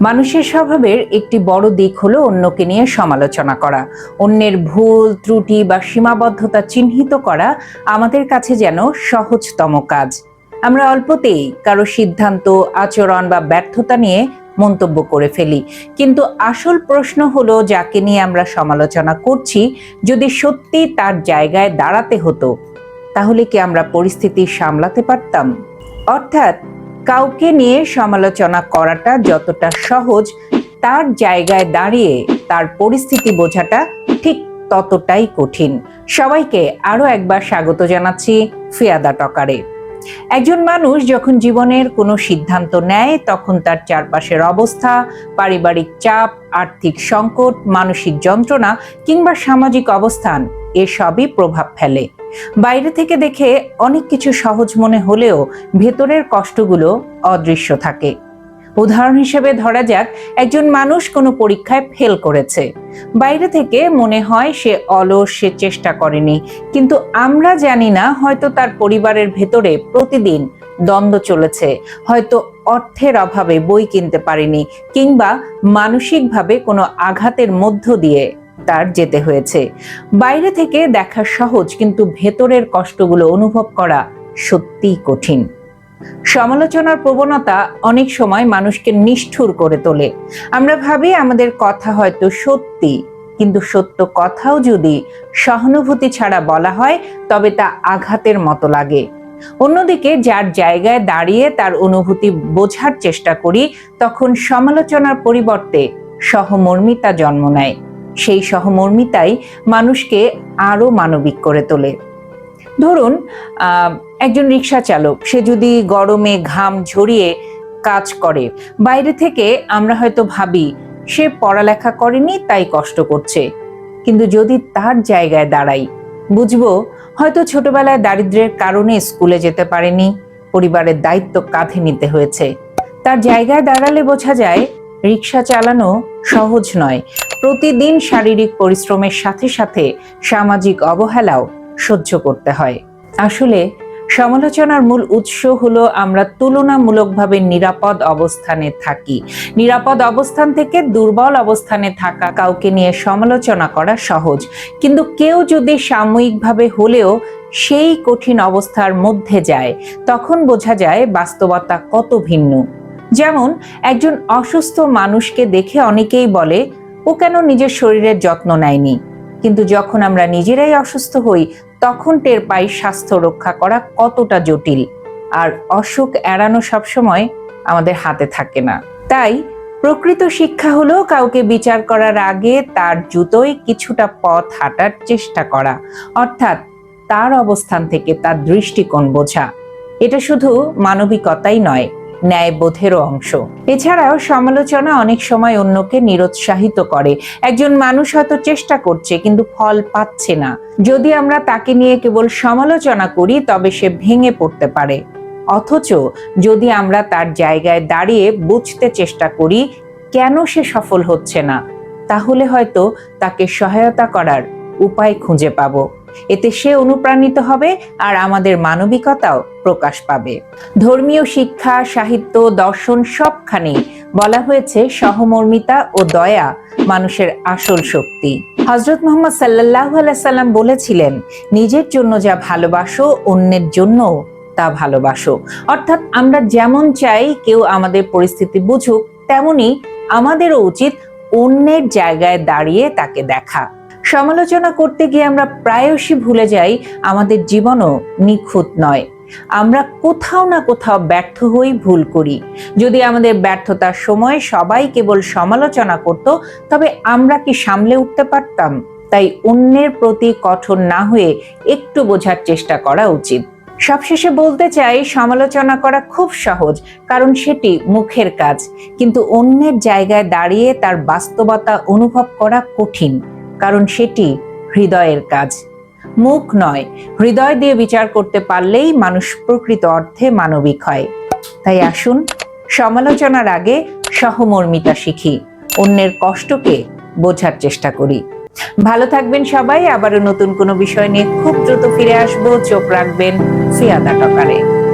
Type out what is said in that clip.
মানুষের স্বভাবের একটি বড় দিক হলো অন্যকে নিয়ে সমালোচনা করা। অন্যের ভুল, ত্রুটি বা সীমাবদ্ধতা চিহ্নিত করা আমাদের কাছে যেন সহজতম কাজ। আমরা অল্পতেই কারও সিদ্ধান্ত, আচরণ বা ব্যর্থতা নিয়ে মন্তব্য করে ফেলি। কিন্তু আসল প্রশ্ন হলো, যাকে নিয়ে আমরা সমালোচনা করছি, যদি সত্যি তার জায়গায় দাঁড়াতে হতো, তাহলে কি আমরা পরিস্থিতি সামলাতে পারতাম? অর্থাৎ কাউকে নিয়ে সমালোচনা করাটা যতটা সহজ, তার জায়গায় দাঁড়িয়ে তার পরিস্থিতি বোঝাটা ঠিক ততটাই কঠিন। সবাইকে আরও একবার স্বাগত জানাচ্ছি ফিয়াদা টকারে। একজন মানুষ যখন জীবনের কোনো সিদ্ধান্ত নেয়, তখন তার চারপাশের অবস্থা, পারিবারিক চাপ, আর্থিক সংকট, মানসিক যন্ত্রণা কিংবা সামাজিক অবস্থান, এসবই প্রভাব ফেলে। বাইরে থেকে দেখে অনেক কিছু সহজ মনে হলেও ভেতরের কষ্টগুলো অদৃশ্য থাকে। উদাহরণ হিসেবে ধরা যাক, একজন মানুষ কোনো পরীক্ষায় ফেল করেছে। বাইরে থেকে মনে হয় সে অলস, সে চেষ্টা করেনি। কিন্তু আমরা জানি না, হয়তো তার পরিবারের ভেতরে প্রতিদিন দ্বন্দ্ব চলেছে। হয়তো অর্থের অভাবে বই কিনতে পারেনি কিংবা মানসিকভাবে কোনো আঘাতের মধ্য দিয়ে তার যেতে হয়েছে। বাইরে থেকে দেখা সহজ, কিন্তু ভেতরের কষ্টগুলো অনুভব করা সত্যিই কঠিন। সমালোচনার প্রবণতা অনেক সময় মানুষকে নিষ্ঠুর করে তোলে। আমরা ভাবি আমাদের কথা হয়তো সত্যি, কিন্তু সত্য কথাও যদি সহানুভূতি ছাড়া বলা হয়, তবে তা আঘাতের মতো লাগে। অন্যদিকে যার জায়গায় দাঁড়িয়ে তার অনুভূতি বোঝার চেষ্টা করি, তখন সমালোচনার পরিবর্তে সহমর্মিতা জন্ম নেয়। সেই সহমর্মিতাই মানুষকে আরও মানবিক করে তোলে। ধরুন একজন রিক্সা চালক, সে যদি গরমে ঘাম ঝরিয়ে কাজ করে, বাইরে থেকে আমরা হয়তো ভাবি, সে পড়ালেখা করেনি, তাই কষ্ট করছে। কিন্তু যদি তার জায়গায় দাঁড়াই, বুঝব হয়তো ছোটবেলায় দারিদ্র্যের কারণে স্কুলে যেতে পারেনি, পরিবারের দায়িত্ব কাঁধে নিতে হয়েছে। তার জায়গায় দাঁড়ালে বোঝা যায়, রিক্সা চালানো সহজ নয়। প্রতিদিন শারীরিক পরিশ্রমের সাথে সাথে সামাজিক অবহেলাও সহ্য করতে হয়। আসলে, সমালোচনার মূল উৎস হলো আমরা তুলনামূলকভাবে নিরাপদ অবস্থানে থাকি। নিরাপদ অবস্থান থেকে দুর্বল অবস্থানে থাকা কাউকে নিয়ে সমালোচনা করা সহজ। কিন্তু কেউ যদি সাময়িকভাবে হলেও সেই কঠিন অবস্থার মধ্যে যায়, তখন বোঝা যায় বাস্তবতা কত ভিন্ন। যেমন, একজন অসুস্থ মানুষকে দেখে অনেকেই বলে, ও কেন নিজের শরীরের যত্ন নেয়নি? কিন্তু যখন আমরা নিজেরাই অসুস্থ হই তখন টের পাই স্বাস্থ্য রক্ষা করা কতটা জটিল। আর অসুখ এড়ানো সবসময় আমাদের হাতে থাকে না। তাই প্রকৃত শিক্ষা হলো কাউকে বিচার করার আগে তার জুতোয় কিছুটা পথ হাঁটার চেষ্টা করা, অর্থাৎ তার অবস্থান থেকে তার দৃষ্টিকোণ বোঝা। এটা শুধু মানবিকতাই নয় ন্যায়বোধেরও অংশ। এছাড়াও সমালোচনা অনেক সময় অন্যকে নিরুৎসাহিত করে। একজন মানুষ হয়তো চেষ্টা করছে, কিন্তু ফল পাচ্ছে না। যদি আমরা তাকে নিয়ে কেবল সমালোচনা করি, তবে সে ভেঙে পড়তে পারে। অথচ যদি আমরা তার জায়গায় দাঁড়িয়ে বুঝতে চেষ্টা করি, কেন সে সফল হচ্ছে না? তাহলে হয়তো তাকে সহায়তা করার উপায় খুঁজে পাবো। এতে সে অনুপ্রাণিত হবে আর আমাদের মানবিকতাও প্রকাশ পাবে। ধর্মীয় শিক্ষা, সাহিত্য, দর্শন সবখানে বলা হয়েছে সহমর্মিতা ও দয়া মানুষের আসল শক্তি। হজরত মোহাম্মদ সাল্লাহ সাল্লাম বলেছিলেন, নিজের জন্য যা ভালোবাসো, অন্যের জন্য তা ভালোবাসো। অর্থাৎ আমরা যেমন চাই কেউ আমাদের পরিস্থিতি বুঝুক, তেমনি আমাদেরও উচিত অন্যের জায়গায় দাঁড়িয়ে তাকে দেখা। সমালোচনা করতে গিয়ে আমরা প্রায়শই ভুলে যাই, আমাদের জীবনও নিখুঁত নয়। আমরা কোথাও না কোথাও ব্যর্থ হই, ভুল করি। যদি আমাদের ব্যর্থতার সময় সবাই কেবল সমালোচনা করত, তবে আমরা কি সামলে উঠতে পারতাম? তাই অন্যের প্রতি কঠোর না হয়ে একটু বোঝার চেষ্টা করা উচিত। সবশেষে বলতে চাই, সমালোচনা করা খুব সহজ, কারণ সেটি মুখের কাজ। কিন্তু অন্যের জায়গায় দাঁড়িয়ে তার বাস্তবতা অনুভব করা কঠিন। কারণ সেটি হৃদয়ের কাজ। মুখ নয়, হৃদয় দিয়ে বিচার করতে পারলেই মানুষ প্রকৃত অর্থে মানবিক হয়। তাই আসুন, সমালোচনার আগে সহমর্মিতা শিখি, অন্যের কষ্টকে বোঝার চেষ্টা করি। ভালো থাকবেন সবাই, আবারও নতুন কোনো বিষয় নিয়ে খুব দ্রুত ফিরে আসব। চোখ রাখবেন ফিয়াদা টকারে।